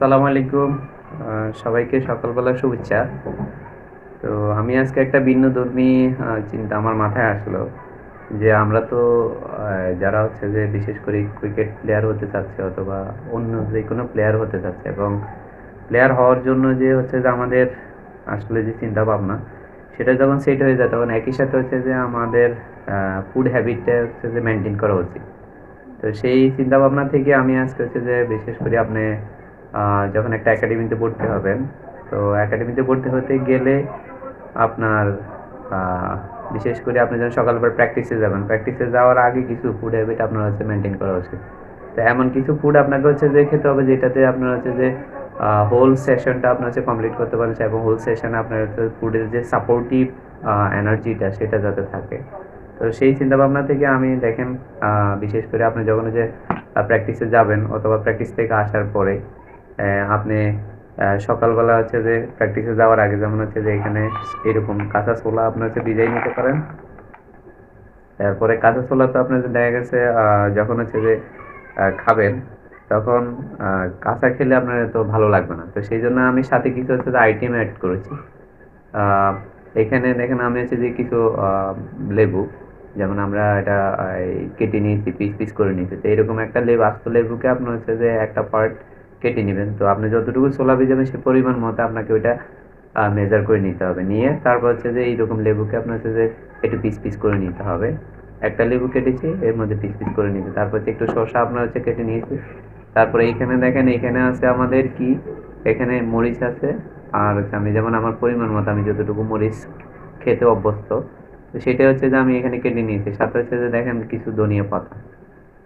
আসসালামু আলাইকুম। সবাইকে সকালবেলা শুভেচ্ছা। তো আমি আজকে একটা ভিন্নধর্মী আহ, চিন্তা আমার মাথায় আসলো যে আমরা তো যারা হচ্ছে যে বিশেষ করে ক্রিকেট প্লেয়ার হতে চাচ্ছে অথবা অন্য যে কোনো প্লেয়ার হতে চাচ্ছে এবং প্লেয়ার হওয়ার জন্য যে হচ্ছে যে আমাদের আসলে যে চিন্তা ভাবনা সেটা যখন সেট হয়ে যায় তখন একই সাথে হচ্ছে যে আমাদের ফুড হ্যাবিটটা হচ্ছে যে মেনটেন করা উচিত। তো সেই চিন্তা ভাবনা থেকে আমি আজকে হচ্ছে যে বিশেষ করে আপনি যখন একটা একাডেমিতে ভর্তি হবেন, তো একাডেমিতে ভর্তি হতে গেলে আপনার বিশেষ করে আপনি যখন সকালবেলা প্র্যাকটিসে যাবেন প্র্যাকটিসে যাওয়ার আগে কিছু ফুড হ্যাবিট আপনার হচ্ছে মেনটেন করা উচিত। তো এমন কিছু ফুড আপনাকে হচ্ছে যে খেতে হবে, যেটাতে আপনার হচ্ছে যে হোল সেশনটা আপনার হচ্ছে কমপ্লিট করতে পারেন, এবং হোল সেশনে আপনার হচ্ছে ফুডের যে সাপোর্টিভ এনার্জিটা সেটা যাতে থাকে। তো সেই চিন্তা ভাবনা থেকে আমি দেখেন বিশেষ করে আপনি যখন যে প্র্যাকটিসে যাবেন, অথবা প্র্যাকটিস থেকে আসার পরে আপনি সকালবেলা হচ্ছে যে প্র্যাকটিসে যাওয়ার আগে যেমন হচ্ছে যে এখানে এরকম কাঁচা ছোলা আপনি হচ্ছে ভিজাই নিতে পারেন। তারপরে কাঁচা ছোলা তো আপনার দেখা গেছে যখন হচ্ছে যে খাবেন, তখন কাঁচা খেলে আপনার তো ভালো লাগবে না। তো সেই জন্য আমি সাথে কিছু হচ্ছে যে আইটেম অ্যাড করেছি। এখানে দেখেন আমি হচ্ছে যে কিছু লেবু, যেমন আমরা এটা কেটে নিয়েছি, পিস পিস করে নিয়েছি। তো এরকম একটা লেবু, আস্ত লেবুকে আপনার হচ্ছে যে একটা পার্ট কেটে নেবেন। তো আপনি যতটুকু ছোলা ভিজাবেন, সে পরিমাণ মতো আপনাকে ওইটা মেজার করে নিতে হবে। নিয়ে তারপর হচ্ছে যে এইরকম লেবুকে আপনার হচ্ছে যে একটু পিস পিস করে নিতে হবে। একটা লেবু কেটেছি, এর মধ্যে পিস পিস করে নিতে। তারপর হচ্ছে একটু শসা আপনার হচ্ছে কেটে নিয়েছি। তারপরে এইখানে দেখেন এখানে আছে আমাদের কি? এখানে মরিচ আছে। আর হচ্ছে আমি যেমন আমার পরিমাণ মতো আমি যতটুকু মরিচ খেতে অভ্যস্ত, তো সেটা হচ্ছে যে আমি এখানে কেটে নিয়েছি। সাথে হচ্ছে যে দেখেন কিছু ধনিয়া পাতা।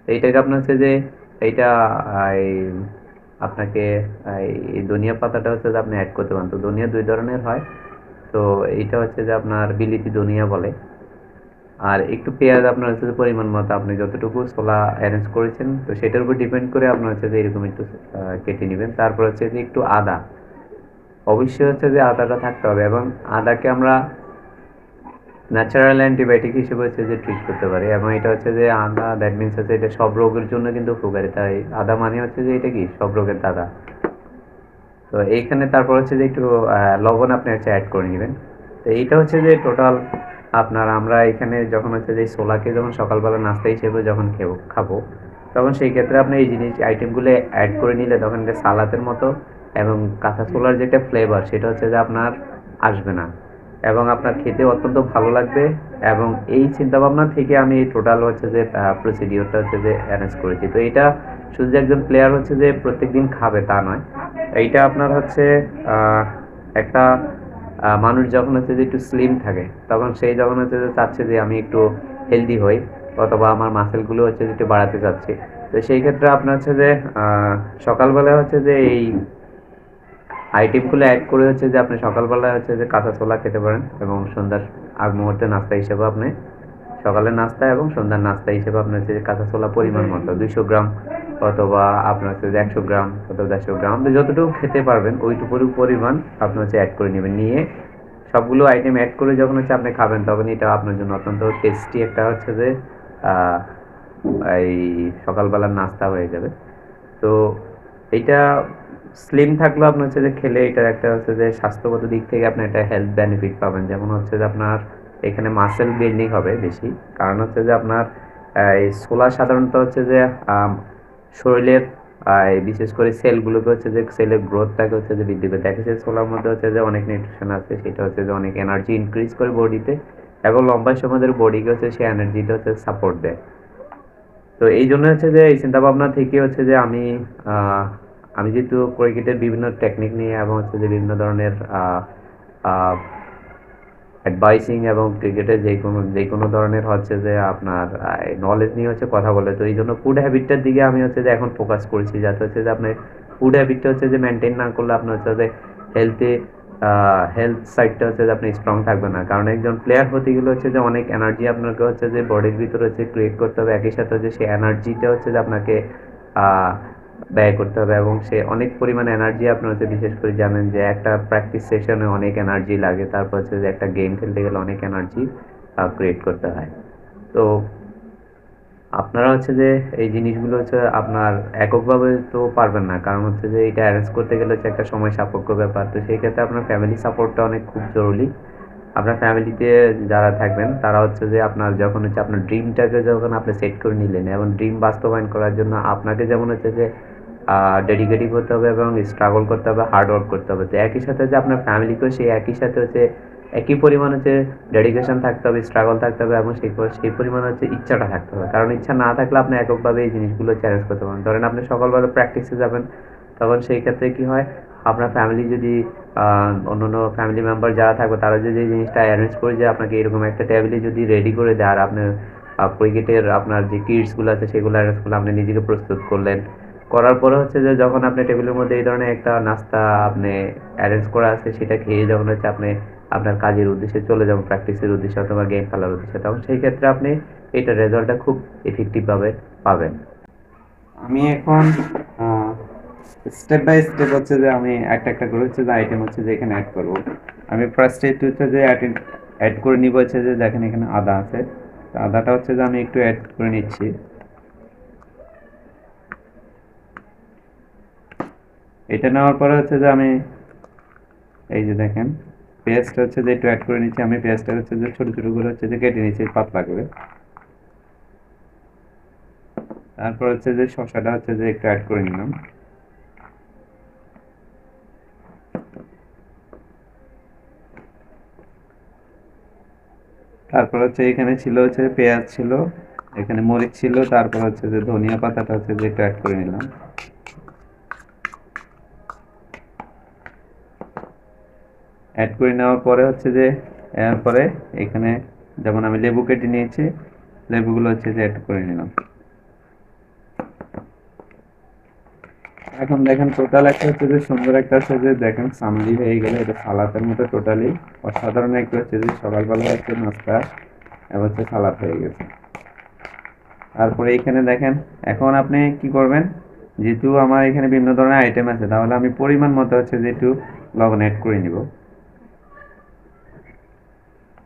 এইটাকে আপনার হচ্ছে যে এইটা আপনাকে, এই ধনিয়া পাতাটা হচ্ছে যে আপনি অ্যাড করতে পারেন। তো ধনিয়া দুই ধরনের হয়। তো এইটা হচ্ছে যে আপনার বিলিতি ধনিয়া বলে। আর একটু পেঁয়াজ আপনার হচ্ছে যে পরিমাণ মতো। আপনি যতটুকু ছোলা অ্যারেঞ্জ করেছেন, তো সেটার উপর ডিপেন্ড করে আপনার হচ্ছে যে এরকম একটু কেটে নেবেন। তারপর হচ্ছে যে একটু আদা। অবশ্যই হচ্ছে যে আদাটা থাকতে হবে এবং আদাকে আমরা ন্যাচারাল অ্যান্টিবায়োটিক হিসেবে হচ্ছে যে ট্রিট করতে পারে। এবং এটা হচ্ছে যে আদা দ্যাট মিনস হচ্ছে এটা সব রোগের জন্য কিন্তু উপকারী। তাই আদা মানে হচ্ছে যে এটা কি? সব রোগের দাদা। তো এইখানে তারপর হচ্ছে যে একটু লবণ আপনি হচ্ছে অ্যাড করে নেবেন। তো এইটা হচ্ছে যে টোটাল আপনার আমরা এখানে যখন হচ্ছে যে ছোলাকে যখন সকালবেলা নাস্তা হিসেবে যখন খেব, খাব, তখন সেই ক্ষেত্রে আপনি এই জিনিস আইটেমগুলো অ্যাড করে নিলে তখন এটা সালাতের মতো এবং কাঁচা ছোলার যেটা ফ্লেভার সেটা হচ্ছে যে আপনার আসবে না। এবং আপনার খেতে অত্যন্ত ভালো লাগবে এবং এই চিন্তাভাবনা থেকে আমি টোটাল হচ্ছে যে প্রসিডিওরটা হচ্ছে যে অ্যারেঞ্জ করেছি। তো এটা শুধু যে একজন প্লেয়ার হচ্ছে যে প্রত্যেকদিন খাবে তা নয়। এইটা আপনার হচ্ছে একটা মানুষ যখন হচ্ছে যে একটু স্লিম থাকে, তখন সেই যখন হচ্ছে যে চাচ্ছে যে আমি একটু হেলদি হই অথবা আমার মাসেলগুলো হচ্ছে যে একটু বাড়াতে চাচ্ছি। তো সেই ক্ষেত্রে আপনার হচ্ছে যে সকালবেলা হচ্ছে যে এই আইটেমগুলো অ্যাড করে হচ্ছে যে আপনি সকালবেলা হচ্ছে যে কাঁচা ছোলা খেতে পারেন এবং সন্ধ্যার আগ মুহূর্তে নাস্তা হিসেবে আপনি সকালের নাস্তা এবং সন্ধ্যার নাস্তা হিসেবে আপনার হচ্ছে কাঁচা ছোলা পরিমাণ মতো দুইশো গ্রাম অথবা আপনার হচ্ছে যে একশো গ্রাম অথবা দেড়শো গ্রাম যতটুকু খেতে পারবেন ওইটুকু পরিমাণ আপনি হচ্ছে অ্যাড করে নেবেন। নিয়ে সবগুলো আইটেম অ্যাড করে যখন হচ্ছে আপনি খাবেন তখন এটা আপনার জন্য অত্যন্ত টেস্টি একটা হচ্ছে যে এই সকালবেলার নাস্তা হয়ে যাবে। তো এইটা স্লিম থাকলেও আপনার হচ্ছে যে খেলে এটার একটা হচ্ছে যে স্বাস্থ্যগত দিক থেকে আপনি একটা হেলথ বেনিফিট পাবেন যেমন হচ্ছে যে আপনার এখানে মাসেল বিল্ডিং হবে বেশি কারণ হচ্ছে যে আপনার এই সোলার সাধারণত হচ্ছে যে শরীরের বিশেষ করে সেলগুলোকে হচ্ছে যে সেলের গ্রোথটাকে হচ্ছে যে বৃদ্ধি করে দেখা যাচ্ছে সোলার মধ্যে হচ্ছে যে অনেক নিউট্রিশন আছে সেটা হচ্ছে যে অনেক এনার্জি ইনক্রিজ করে বডিতে এবং লম্বা সময় বডিকে হচ্ছে সেই এনার্জিটা হচ্ছে সাপোর্ট দেয় তো এই জন্য হচ্ছে যে এই চিন্তা ভাবনা থেকে হচ্ছে যে আমি আমি যেহেতু ক্রিকেটের বিভিন্ন টেকনিক নিয়ে এবং হচ্ছে যে বিভিন্ন ধরনের অ্যাডভাইসিং এবং ক্রিকেটের যে কোনো যে কোনো ধরনের হচ্ছে যে আপনার নলেজ নিয়ে হচ্ছে কথা বলে তো এই জন্য ফুড হ্যাবিটটার দিকে আমি হচ্ছে যে এখন ফোকাস করেছি যাতে হচ্ছে যে আপনার ফুড হ্যাবিটটা হচ্ছে যে মেনটেন না করলে আপনার হচ্ছে যে হেলথে হেলথ সাইডটা হচ্ছে যে আপনি স্ট্রং থাকবেন না কারণ একজন প্লেয়ার হতে গেলে হচ্ছে যে অনেক এনার্জি আপনাকে হচ্ছে যে বডির ভিতরে হচ্ছে ক্রিয়েট করতে হবে একই সাথে হচ্ছে সেই এনার্জিটা হচ্ছে যে আপনাকে ব্যয় করতে হবে এবং সে অনেক পরিমাণ এনার্জি আপনার হচ্ছে বিশেষ করে জানেন যে একটা প্র্যাকটিস সেশনে অনেক এনার্জি লাগে। তারপর হচ্ছে যে একটা গেম খেলতে গেলে অনেক এনার্জি ক্রিয়েট করতে হয়। তো আপনারা হচ্ছে যে এই জিনিসগুলো হচ্ছে আপনার এককভাবে তো পারবেন না। কারণ হচ্ছে যে এটা অ্যারেঞ্জ করতে গেলে হচ্ছে একটা সময় সাপেক্ষ ব্যাপার। তো সেই ক্ষেত্রে আপনার ফ্যামিলি সাপোর্টটা অনেক খুব জরুরি। আপনার ফ্যামিলিতে যারা থাকবেন, তারা হচ্ছে যে আপনার যখন হচ্ছে আপনার ড্রিমটাকে যখন আপনি সেট করে নিলেন এবং ড্রিম বাস্তবায়ন করার জন্য আপনাকে যেমন হচ্ছে যে ডেডিকেটিভ হতে হবে এবং স্ট্রাগল করতে হবে হার্ড ওয়ার্ক করতে হবে। তো একই সাথে যে আপনার ফ্যামিলিকেও সেই একই সাথে হচ্ছে একই পরিমাণ হচ্ছে ডেডিকেশন থাকতে হবে স্ট্রাগল থাকতে হবে এবং সেই সেই পরিমাণ হচ্ছে ইচ্ছাটা থাকতে হবে। কারণ ইচ্ছা না থাকলে আপনি এককভাবে এই জিনিসগুলো চ্যালেঞ্জ করতে পারেন ধরেন আপনি সকালবেলা প্র্যাকটিসে যাবেন, তখন সেই ক্ষেত্রে কি হয় আপনার ফ্যামিলি যদি অন্য অন্য ফ্যামিলি মেম্বার যারা থাকবে, তারা যদি এই জিনিসটা অ্যারেঞ্জ করে যে আপনাকে এরকম একটা টেবিলে যদি রেডি করে দেয়, আর আপনার ক্রিকেটের আপনার যে কিটসগুলো আছে, সেগুলো অ্যারেঞ্জ করলে আপনি নিজেকে প্রস্তুত করলেন। করার পরে হচ্ছে যে যখন আপনি টেবিলের মধ্যে এই ধরনের একটা নাস্তা আপনি অ্যারেঞ্জ করা আছে, সেটা খেয়ে যখন হচ্ছে আপনি আপনার কাজের উদ্দেশ্যে চলে যাবেন প্র্যাকটিসের উদ্দেশ্যে অথবা গেম খেলার উদ্দেশ্যে, তখন সেই ক্ষেত্রে আপনি এটা রেজাল্টটা খুব এফেক্টিভভাবে পাবেন। আমি এখন স্টেপ বাই স্টেপ হচ্ছে যে আমি একটা একটা করে হচ্ছে যে আইটেম হচ্ছে যে এখানে অ্যাড করব আমি ফার্স্ট স্টেপ হচ্ছে যে অ্যাড করে নিব হচ্ছে যে দেখেন এখানে আদা আছে তো আদাটা হচ্ছে যে আমি একটু অ্যাড করে নিচ্ছি এটা নেওয়ার পরে হচ্ছে যে আমি এই যে দেখেন পেঁয়াজটা হচ্ছে যে একটু অ্যাড করে নিচ্ছি আমি পেঁয়াজটা হচ্ছে যে ছোটো ছোটো করে হচ্ছে যে কেটে নিচ্ছি পাতলা করে তারপর হচ্ছে যে শসাটা হচ্ছে যে একটু অ্যাড করে নিলাম তারপর হচ্ছে এখানে ছিল হচ্ছে পেঁয়াজ ছিল, এখানে মরিচ ছিল, তারপর হচ্ছে যে ধনিয়া পাতাটা হচ্ছে যে একটু অ্যাড করে নিলাম। অ্যাড করে নেওয়ার পরে হচ্ছে যে, এরপরে এখানে যেমন আমি লেবু কেটে নিয়েছি, লেবুগুলো হচ্ছে যে অ্যাড করে নিলাম। এখন দেখেন টোটাল একটা হচ্ছে যে সুন্দর একটা হচ্ছে যে দেখেন সামলি হয়ে গেলে এটা সালাতের মতো টোটালি অসাধারণ একটা হচ্ছে যে সকালবেলা হচ্ছে নাস্তা এবার হচ্ছে সালাদ হয়ে গেছে। তারপরে এখানে দেখেন, এখন আপনি কি করবেন? যেহেতু আমার এখানে বিভিন্ন ধরনের আইটেম আছে, তাহলে আমি পরিমাণ মতো হচ্ছে যে একটু লবণ অ্যাড করে নিব।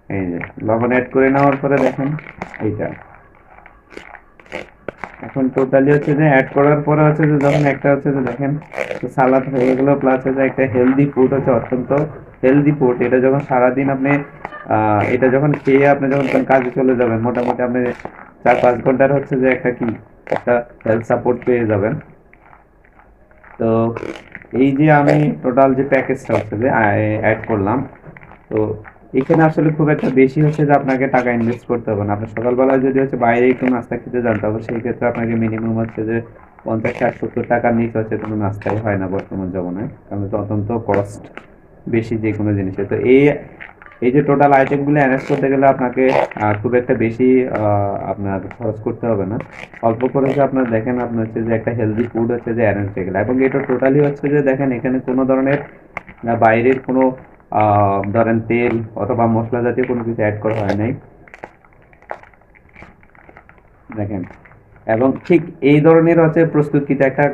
এই যে, লবণ অ্যাড করে নেওয়ার পরে দেখেন এইটা। এখন টোটালি হচ্ছে যে অ্যাড করার পরে হচ্ছে যে যখন একটা হচ্ছে যে দেখেন সালাদ হয়ে গেলো প্লাস হচ্ছে একটা হেলদি ফুড হচ্ছে অত্যন্ত হেলদি ফুড এটা যখন সারাদিন আপনি এটা যখন খেয়ে আপনি যখন কাজে চলে যাবেন মোটামুটি আপনি চার পাঁচ ঘণ্টার হচ্ছে যে একটা কি একটা হেলথ সাপোর্ট পেয়ে যাবেন। তো এই যে আমি টোটাল যে প্যাকেজটা হচ্ছে যে অ্যাড করলাম তো এখানে আসলে খুব একটা বেশি হচ্ছে যে আপনাকে টাকা ইনভেস্ট করতে হবে না। আপনি সকালবেলায় যদি হচ্ছে বাইরে একটু নাস্তা খেতে যান তবে সেই ক্ষেত্রে আপনাকে মিনিমাম হচ্ছে যে পঞ্চাশ ষাট সত্তর টাকার নিচে হচ্ছে কোনো নাস্তাই হয় না বর্তমান জমানায়। কারণ অত্যন্ত কস্ট বেশি যে কোনো জিনিসে। তো এই এই যে টোটাল আইটেমগুলো অ্যারেঞ্জ করতে গেলে আপনাকে খুব একটা বেশি আপনার খরচ করতে হবে না। অল্প খরচে আপনার দেখেন আপনার হচ্ছে যে একটা হেলদি ফুড হচ্ছে যে অ্যারেঞ্জ হয়ে গেলে। এবং এটা টোটালি হচ্ছে যে দেখেন এখানে কোনো ধরনের বাইরের কোনো ধরেন তেল অথবা মশলা জাতীয় কোনো কিছু অ্যাড করা হয় নাই। দেখেন। এবং ঠিক এই ধরনের হচ্ছে প্রস্তুত প্রস্তুতকৃত একটা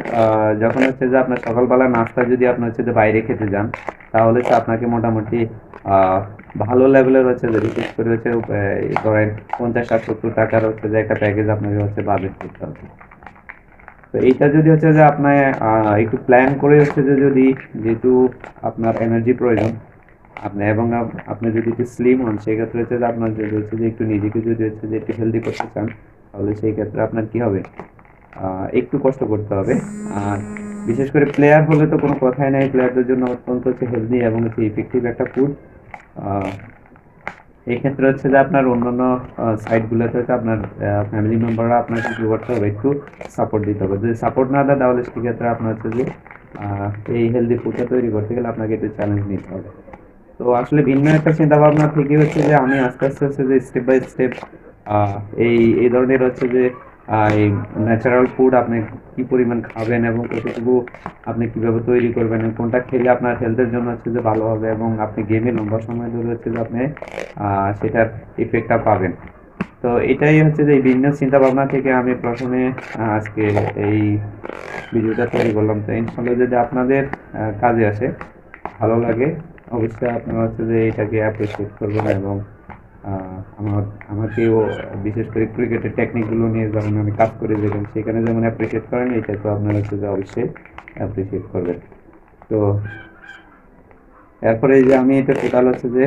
যখন হচ্ছে যে আপনার সকালবেলা নাস্তা যদি আপনি হচ্ছে যে বাইরে খেতে যান, তাহলে তো আপনাকে মোটামুটি ভালো লেভেলের হচ্ছে যে বিশেষ করে হচ্ছে ধরেন পঞ্চাশ ষাট সত্তর টাকার হচ্ছে যে একটা প্যাকেজ আপনাকে হচ্ছে বাজেট করতে হবে। তো এইটা যদি হচ্ছে যে আপনার একটু প্ল্যান করে হচ্ছে যে যদি যেহেতু আপনার এনার্জি প্রয়োজন আপনি এবং আপনি যদি একটু স্লিম হন, সেক্ষেত্রে হচ্ছে যে আপনার যদি হচ্ছে যে একটু নিজেকে যদি হচ্ছে যে একটু হেলদি করতে চান, তাহলে সেই ক্ষেত্রে আপনার কি হবে? একটু কষ্ট করতে হবে। আর বিশেষ করে প্লেয়ার হলে তো কোনো কথাই নাই। প্লেয়ারদের জন্য অত্যন্ত হচ্ছে হেলদি এবং হচ্ছে ইফেক্টিভ একটা ফুড এই ক্ষেত্রে হচ্ছে যে আপনার অন্যান্য সাইটগুলোতে হচ্ছে আপনার ফ্যামিলি মেম্বাররা আপনাকে কী করতে হবে? একটু সাপোর্ট দিতে হবে। যদি সাপোর্ট না দেয়, তাহলে সেক্ষেত্রে আপনার হচ্ছে যে এই হেলদি ফুডটা তৈরি করতে গেলে আপনাকে একটু চ্যালেঞ্জ নিতে হবে। তো আসলে ভিন্ন একটা চিন্তা ভাবনা থেকে হচ্ছে যে আমি আস্তে আস্তে হচ্ছে যে স্টেপ বাই স্টেপ এই এই ধরনের হচ্ছে যে এই ন্যাচারাল ফুড আপনি কি পরিমাণ খাবেন এবং কতটুকু আপনি কীভাবে তৈরি করবেন কোনটা খেলে আপনার হেলথের জন্য হচ্ছে যে ভালো হবে এবং আপনি গেমে লম্বা সময় ধরে হচ্ছে যে আপনি সেটার ইফেক্টটা পাবেন। তো এটাই হচ্ছে যে এই ভিন্ন চিন্তা ভাবনা থেকে আমি প্রথমে আজকে এই ভিডিওটা তৈরি করলাম। তো ইনশাল্লাহ যদি আপনাদের কাজে আসে, ভালো লাগে অবশ্যই আপনারা হচ্ছে যে এটাকে অ্যাপ্রিসিয়েট করবেন এবং আমার, আমাকেও বিশেষ করে ক্রিকেটের টেকনিকগুলো নিয়ে যেমন আমি কাজ করে যেতাম, সেখানে যেমন অ্যাপ্রিসিয়েট করেন, এটা তো আপনারা হচ্ছে যে অবশ্যই অ্যাপ্রিসিয়েট করবেন। তো, এরপরে যে আমি এটা টোটাল হচ্ছে যে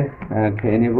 খেয়ে নেব।